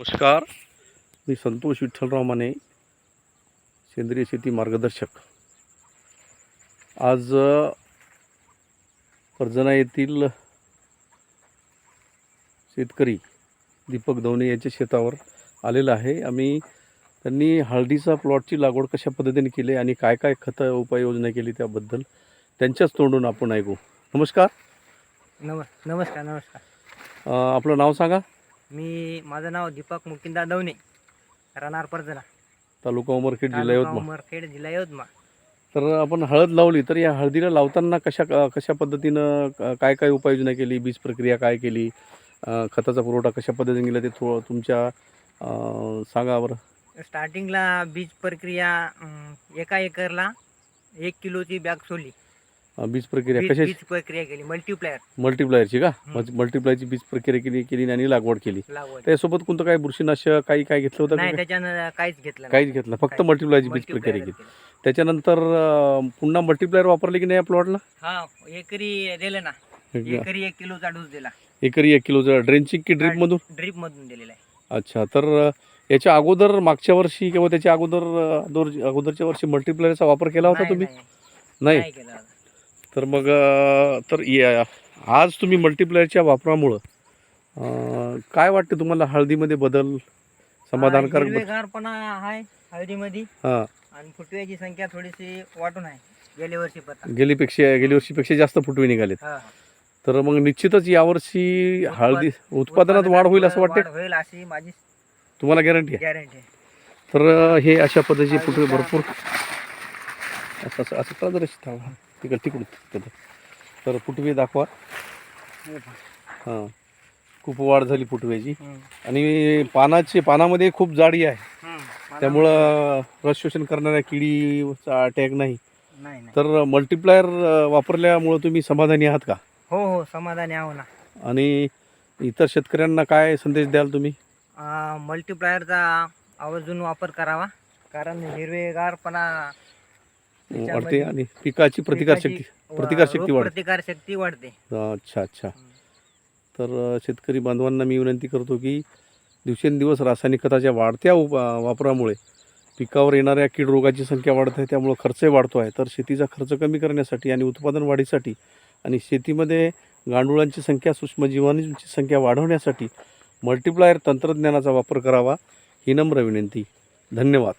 नमस्कार. मी संतोष विठ्ठलराव माने सेंद्रिय शेती मार्गदर्शक. आज कर्जना येथील शेतकरी दीपक दवणे यांच्या शेतावर आलेला आहे. आम्ही त्यांनी हळदीचा प्लॉटची लागवड कशा पद्धतीने केली आणि काय काय खतं उपाययोजना केली त्याबद्दल त्यांच्याच तोंडून आपण ऐकू. नमस्कार. नम नमस्कार नमस्कार. आपलं नाव सांगा. मी माझं नाव दीपक मुकिंदा दवणे राहणार परजना. तालुका उमरखेड जिल्हा तालुका यवतमाळ. उमरखेड जिल्हा यवतमाळ. तर आपण हळद लावली तर या हळदीला लावताना कशा कशा पद्धतीनं क- काय काय उपाययोजना केली? बीज प्रक्रिया काय केली? अं, खताचा पुरवठा कशा पद्धतीने केला? ते थो तुमच्या अं, सांगा बरं. स्टार्टिंगला बीज प्रक्रिया अं, एका एकरला एक किलोची बॅग सोडली. अं, बीज प्रक्रिया बीज कशा बीज प्रक्रिया केली मल्टीप्लायर मल्टीप्लायरची का. मल्टीप्लायरची बीज प्रक्रिया केली केली आणि लागवड केली. लागवड. त्यासोबत कोणतं काय बुरशीनाशक काही काय घेतलं होतं नाही का? त्याच्यानं काहीच घेतलं. काहीच घेतलं फक्त काहीच. मल्टीप्लायरची बीज प्रक्रिया केली. केलं. त्याच्यानंतर अं, पुन्हा मल्टीप्लायर वापरली की नाही या प्लॉटला हा एकरी दिलं ना. एकरी. एक किलोचा डोस दिला. एकरी एक किलोचं ड्रेंचिंग की ड्रीपमधून ड्रीप मधून? दिलेला आहे. अच्छा तर अ, याच्या अगोदर मागच्या वर्षी किंवा त्याच्या अगोदर अ, अगोदरच्या वर्षी मल्टीप्लेअरचा वापर केला होता नाही, तुम्ही? नाही, नाही. नाही केला तर मग तर या- आज तुम्ही मल्टीप्लेअरच्या वापरामुळं काय वाटते तुम्हाला हळदीमध्ये बदल समाधानकारक बदल? हिरवेगारपणा आहे हळदीमध्ये. हां. आणि फुटव्याची संख्या थोडीशी वाटून आहे गेल्या वर्षी पता गेलीपेक्षा गेल्या वर्षीपेक्षा जास्त फुटवे निघालेत. हा. तर मग निश्चितच यावर्षी हळदी उत्पादनात वाढ होईल असं वाटते वाढ होईल अशी माझी तुम्हाला गॅरंटी आहे? गॅरंटी आहे. तर हे अशा पद्धतीचे फुटवे भरपूर. असं असं असं का जरा तिकडे तिकडून तिकडं. तर फुटवे दाखवा. हां. खूप वाढ झाली फुटव्याची हम्म. आणि पानाचे पानामध्ये खूप जाडी आहे. त्यामुळं रस शोषण करणाऱ्या किडीचा अटॅक नाही. तर मल्टीप्लायर वापरल्यामुळं तुम्ही समाधानी आहात का? हो हो समाधानी आहो ना. आणि इतर शेतकऱ्यांना काय संदेश द्याल तुम्ही? मल्टीप्लायरचा आवर्जून वापर करावा. कारण हिरवेगारपणा वाढते आणि पिकाची प्रतिकारशक्ती प्रतिकारशक्ती वाढते. प्रतिकार शक्ती वाढते. अच्छा अच्छा. तर शेतकरी बांधवांना मी विनंती करतो की दिवसेंदिवस रासायनिक खताच्या वाढत्या वापरामुळे पिकावर येणाऱ्या कीड रोगाची संख्या वाढत आहे त्यामुळं खर्चही वाढतो आहे. तर शेतीचा खर्च कमी करण्यासाठी आणि उत्पादन वाढीसाठी आणि शेतीमध्ये गांडुळांची संख्या सूक्ष्मजीवाणूंची संख्या वाढवण्यासाठी मल्टीप्लायर तंत्रज्ञानाचा वापर करावा ही नम्र विनंती. धन्यवाद.